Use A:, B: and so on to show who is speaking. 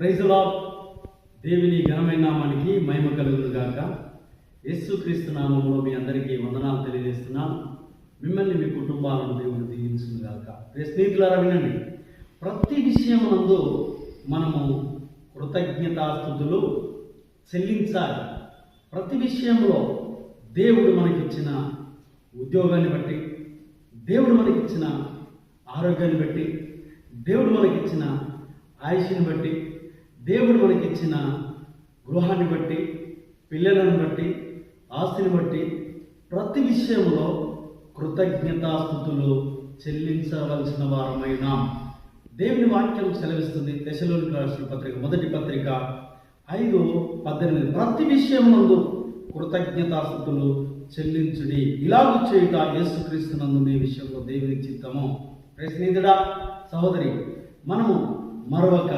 A: ప్రైజులా దేవుని ఘనమైన నామానికి మహిమ కలుగును గాక. యేసుక్రీస్తు నామంలో మీ అందరికీ వందనాలు తెలియజేస్తున్నాను. మిమ్మల్ని మీ కుటుంబాలను దేవుడు దీవించును గాక. స్నేహితులారా వినండి. ప్రతి విషయమునందు మనము కృతజ్ఞతాస్థుతులు చెల్లించాలి. ప్రతి విషయంలో దేవుడు మనకిచ్చిన ఉద్యోగాన్ని బట్టి దేవుడు మనకిచ్చిన ఆరోగ్యాన్ని బట్టి దేవుడు మనకిచ్చిన ఆయుష్ని బట్టి దేవుడు మనకిచ్చిన గృహాన్ని బట్టి పిల్లలను బట్టి ఆస్తిని బట్టి ప్రతి విషయంలో కృతజ్ఞతాస్థుతులు చెల్లించవలసిన వారమైన దేవుని వాక్యం సెలవిస్తుంది. దశలోని రాసిన పత్రిక మొదటి పత్రిక ఐదు పద్దెనిమిది. ప్రతి విషయమునందు కృతజ్ఞతాస్థుతులు చెల్లించుడి. ఇలాగ చేయుట యేసుక్రీస్తునందు మీ విషయంలో దేవుని చిత్తము. ప్రియ సహోదరి మనము మరొక